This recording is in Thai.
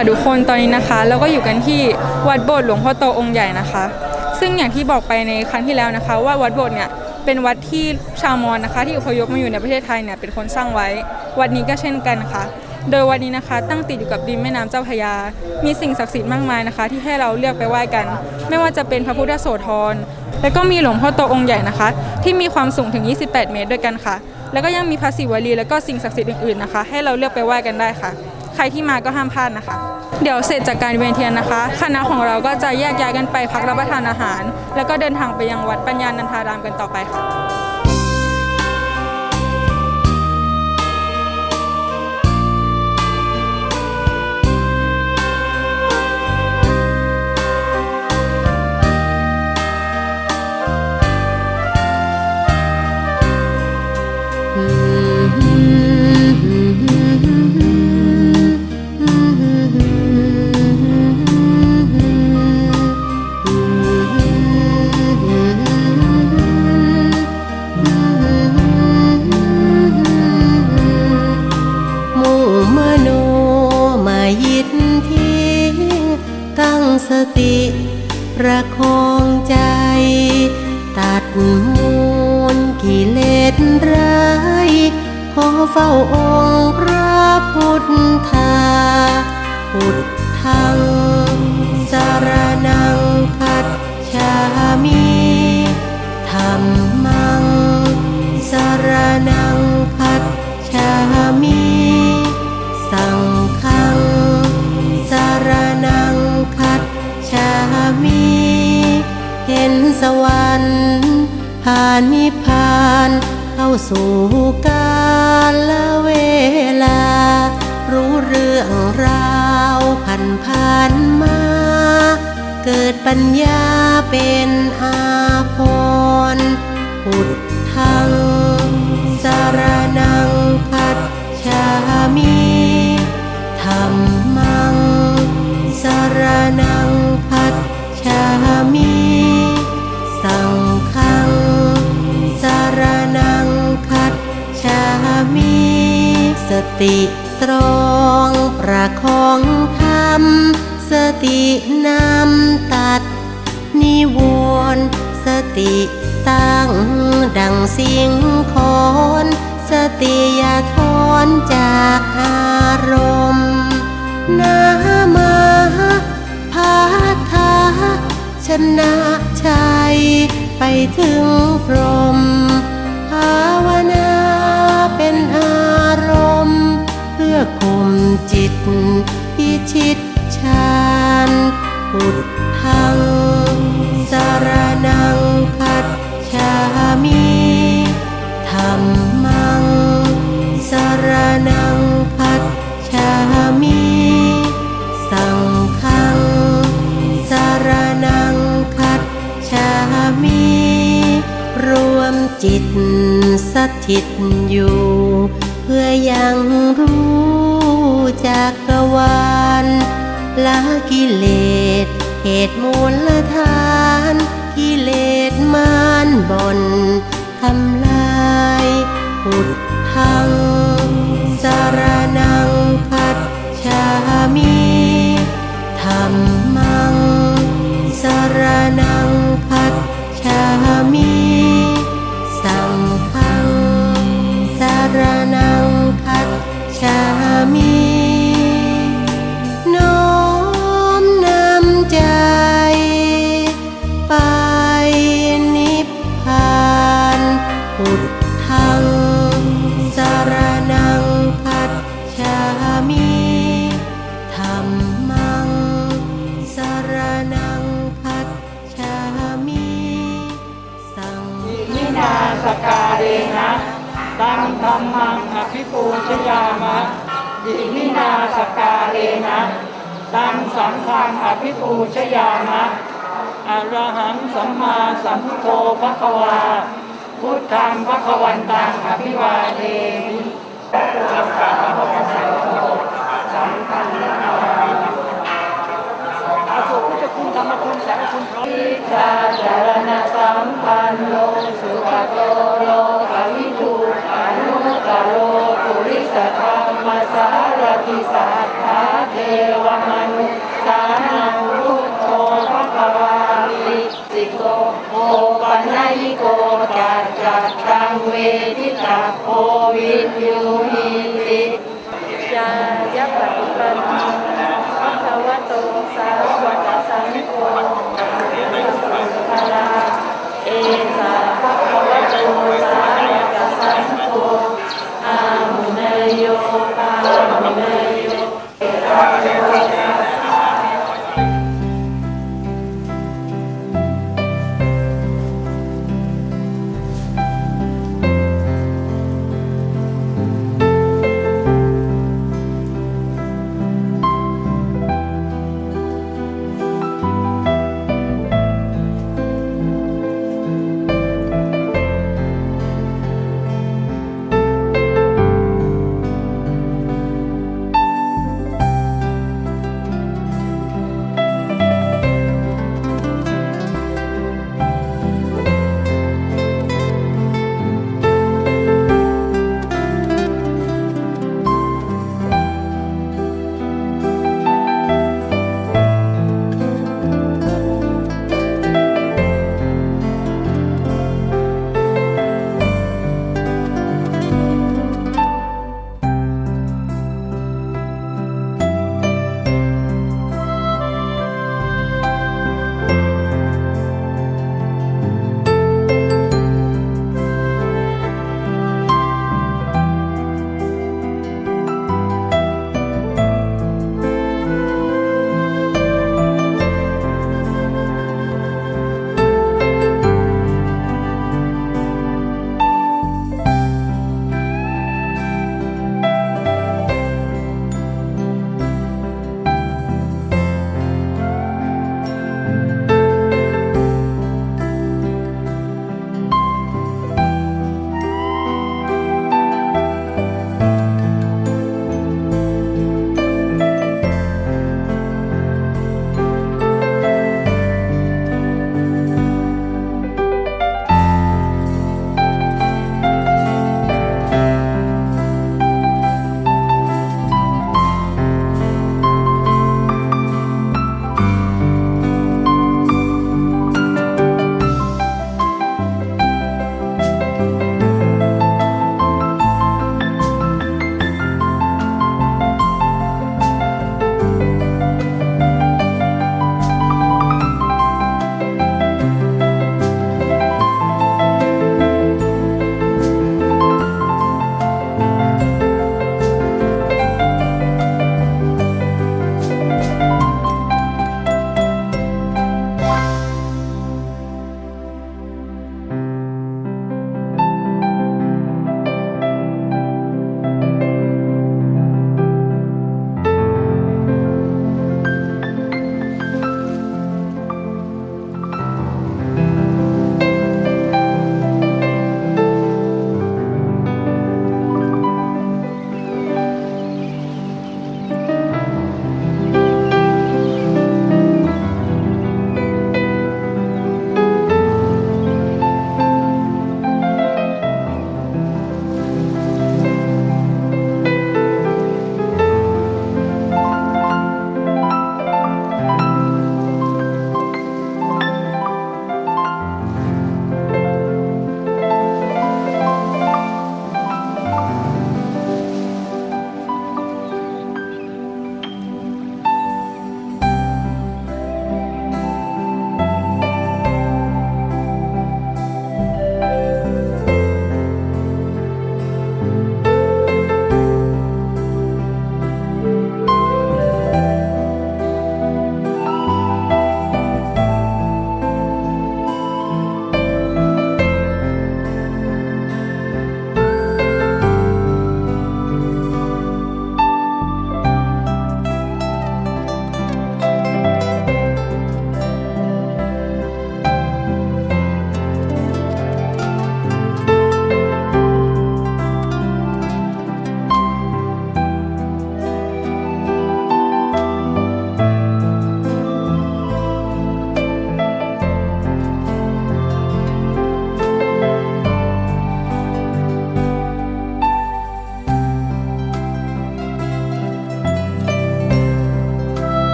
ค่ะทุกคนตอนนี้นะคะ เราก็อยู่กันที่วัดโบสถ์หลวงพ่อโตองค์ใหญ่นะคะ ซึ่งอย่างที่บอกไปในครั้งที่แล้วนะคะ ว่าวัดโบสถ์เนี่ยเป็นวัดที่ชาวมอญนะคะ ที่อพยพมาอยู่ในประเทศไทยเนี่ยเป็นคนสร้างไว้ วัดนี้ก็เช่นกันค่ะ โดยวัดนี้นะคะ ตั้งติดอยู่กับริมแม่น้ำเจ้าพระยา มีสิ่งศักดิ์สิทธิ์มากมายนะคะ ที่ให้เราเลือกไปไหว้กัน ไม่ว่าจะเป็นพระพุทธโสธรแล้วก็มีหลวงพ่อโตองค์ใหญ่นะคะ ที่มีความสูงถึง 28 เมตรด้วยกันค่ะ แล้วก็ยังมีพระศิวลีแล้วก็สิ่งศักดิ์สิทธิ์อื่นๆนะคะ ให้เราเลือกไปไหว้กันได้ค่ะ รที่มาก็ห้ามพลาดนะคะ เดี๋ยวเสร็จจากการเวียนเทียนนะคะ คณะของเราก็จะแยกย้ายกันไปพักรับประทานอาหาร แล้วก็เดินทางไปยังวัดปัญญานันทารามกันต่อไปค่ะ ประคองใจ ตัดมูลกิเลสร้าย ขอเฝ้าองค์พระพุทธาพุทธ ผ่านนิพพานเข้าสู่กาลเวลา รู้เรื่องราวผ่านผ่านมา เกิดปัญญาเป็นอาภรณ์พุทธังสารนังคัจฉามิธรรม สติตรองประคองธรรม สตินำตัด นิวรณ์สติตั้งดังสิงคอน สติอย่าทอนจากอารมณ์นามาพาทาชนะชัยไปถึงพรหม คุมจิตพิชิตฌานพุทธังสารนังคัจฉามิธรรมังสารนังคัจฉามิสังฆังสารนังคัจฉามิรวมจิตสถิต กิเลสเหตุมูลฐาน กิเลสมานบนทำลายพุทธัง สการเรนะตังธรรมังอภิปูชยามะอิมินาสการเรนะตังสังฆังอภิปูชยามะอรหังสัมมาสัมพุทโธภควา พุทธังภควันตังอภิวาเทมิอา เวทิตาโควิญญูหิติยายัปฏิปันพระภวะโตสาวกสัโฆสัมภาราเอสาะวะโตสาวกสังโฆอามุนโย